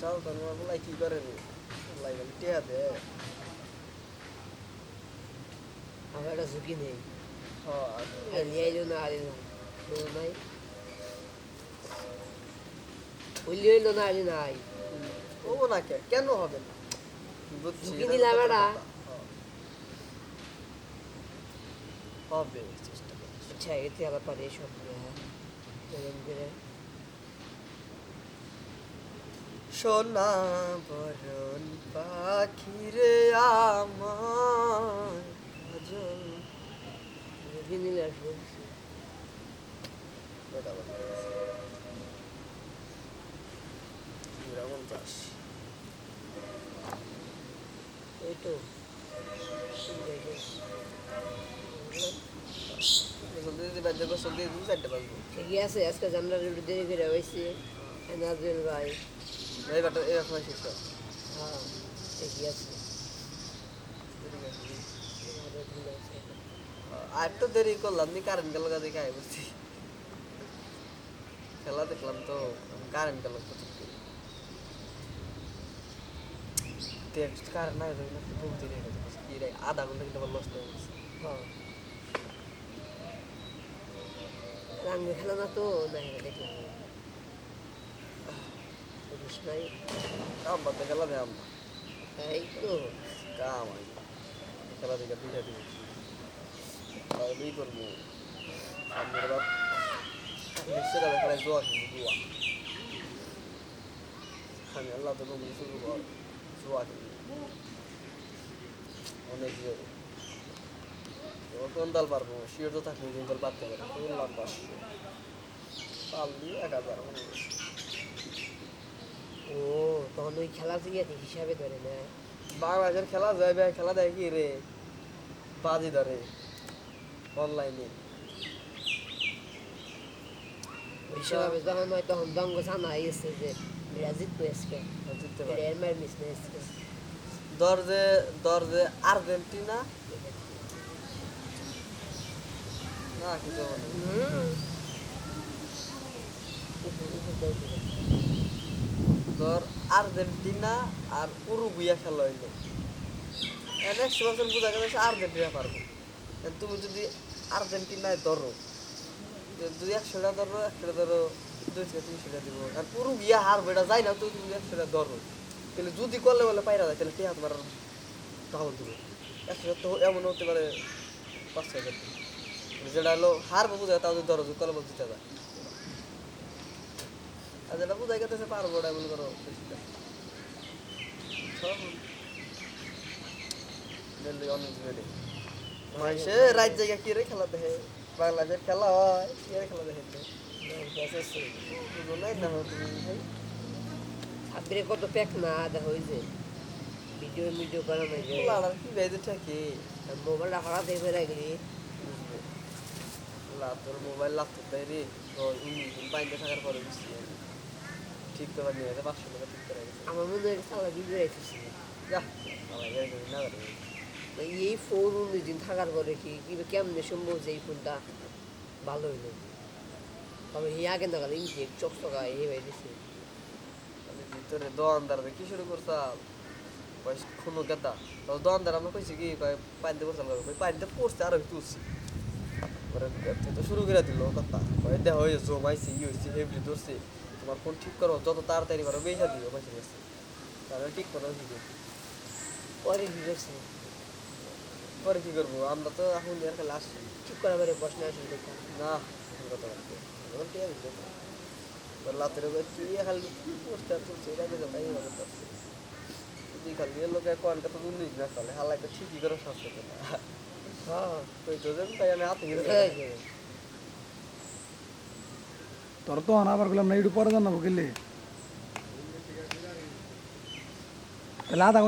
চাও তখন আমার পোলা কি করে রে পোলা গেল টিয়া দে। আমার একটা ঝুঁকি নেই। হ্যাঁ। নিয়ে এলো না না। নাই। উল্লি হইল না আলি নাই। ও না কে? কেন হবে না? ঝুঁকি এটা তো একটা। কথা। হবে চেষ্টা করছি। আচ্ছা এতে আবার পারে সব। হ্যাঁ এরকম করে সোনা বরণ পাখিরে আমার কাজল ঝুঁকি নিলে আসব কয়টা বাজে? দুইটা পঞ্চাশ। ওই তো গোসল দিয়ে দিতে বাজে, গোসল দিয়ে দিতে চারটে বাজবে। ঠিকই আছে আজকে জানলার দেরি করে হয়েছে নাজবেল ভাই। সময় শেষ। হ্যাঁ ঠিকই আছে। আরও তো দেরি করলাম নি কারেন্ট গেল গা দেখে আয় বলছি খেলা দেখলাম তো কারেন্ট গেল কারেন্ট দেরি হয়ে গেছে। কি রে আধা ঘণ্টা কিন্তু লস্ট হয়ে গেছে। হ্যাঁ। রাঙ্গে খেলা না তো না দেখলাম। বুঝিস নাই কাম বাদ খেলা দে আম্মা এই তো কাম আই খেলা দেখে দুইটা তাহলে এই করব সামনের বাপ নিশ্চয় খেলায় জোয়া কিন্তু জোয়া আমি আল্লাহ তো নবী শুরু কর জোয়া কিন্তু অনেক কোন দল পারব শিওর তো কোন দল পারতে পারে বললাম পাঁচশো পারলি এক হাজার মনে হয়। ও তখন ওই খেলা থেকে হিসাবে ধরে না। বাংলাদেশের খেলা যায় ভাই খেলা দেয় কি রে? বাজি ধরে অনলাইনে হিসাবে যখন হয় তখন দঙ্গ জানা গেছে যে ব্রাজিল তো আজকে। জিততে পারে। রিয়াল মাদ্রিদ মিস আজকে। দরজে দরজে আর্জেন্টিনা। না কিছু হবে ধর আর্জেন্টিনা আর উরুগুইয়া খেলা হইল। নেক্সট বছর বোঝা সে আর্জেন্টিনা পারব। তুমি যদি আর্জেন্টিনায় ধরো যদি একশোটা ধরো একশোটা ধরো দুইশো তিনশোটা দিব। আর উরুগুইয়া হার এটা যায় না তুই তুমি একশোটা ধরো। তাহলে যদি করলে বলে পাইরা যায়, তাহলে হাত মারার তাহলে দেবে। একশোটা তো এমন হতে পারে, পাঁচ ছয়। যেটা হলো হারবো বোঝা তাও যদি ধরো, যদি করলে বলতে যায়। আর যেটা বোঝাই গেছে পারব ওটা মনে করো। রাত জায়গা কি রে খেলা দেখে? বাংলাদেশের খেলা হয় কি রে খেলা দেখে? বুঝো নাই না তুমি। ভাই সাবরে কত প্যাক না দেখা হয়েছে ভিডিও ভিডিও করা নাই যে। কি থাকে? মোবাইলটা হারা দিয়ে বেড়ে গেলি তোর মোবাইল লাগতো তাই রে। তো ইঞ্জিন বাইন্দে থাকার পরে বুঝছি। ঠিক তো নিয়ে গেছে পাঁচশো টাকা ঠিক করে গেছে আমার মনে হয় সালা ভিডিও রেখেছি যা এই ফোন দিন থাকার পরে কি কি কেমনে সম্ভব যে এই ফোনটা? ভালো হইল। তবে এই আগে না গেলে ইঞ্চি চকচকা এই ভাই দিছে ভিতরে দোয়ানদার কি শুরু করছাল কয় কোনো গেদা? তো দোয়ানদার আমরা কইছি কি পানিতে কই পানিতে পড়ছে আরও তুলছি তো শুরু করে দিল, কথা। দেহ জমাইছি ই হয়েছে হেবলি ধরছে তোমার ফোন ঠিক করো যত তাড়াতাড়ি পারো বেশা দিও পয়সা গেছে তাহলে ঠিক করো কি করব? পরে কি করছে? পরে কি করব? আমরা তো এখন খেলে আসছি ঠিক করা পরে বসনে আসলে দেখলাম না কথা বলতে ঠিক আছে লাতের কি খালি পোস্টার তুলছে এটা দেখে তাই করছে যদি খালি লোকে কোয়ান কত দূর নিস না তাহলে হালাই তো ঠিকই করে হ্যাঁ। কই তো তাই আমি হাতে তরতো আনা পারলাম না ইউটিউব পরে জানাবো কিনলে তাহলে আধা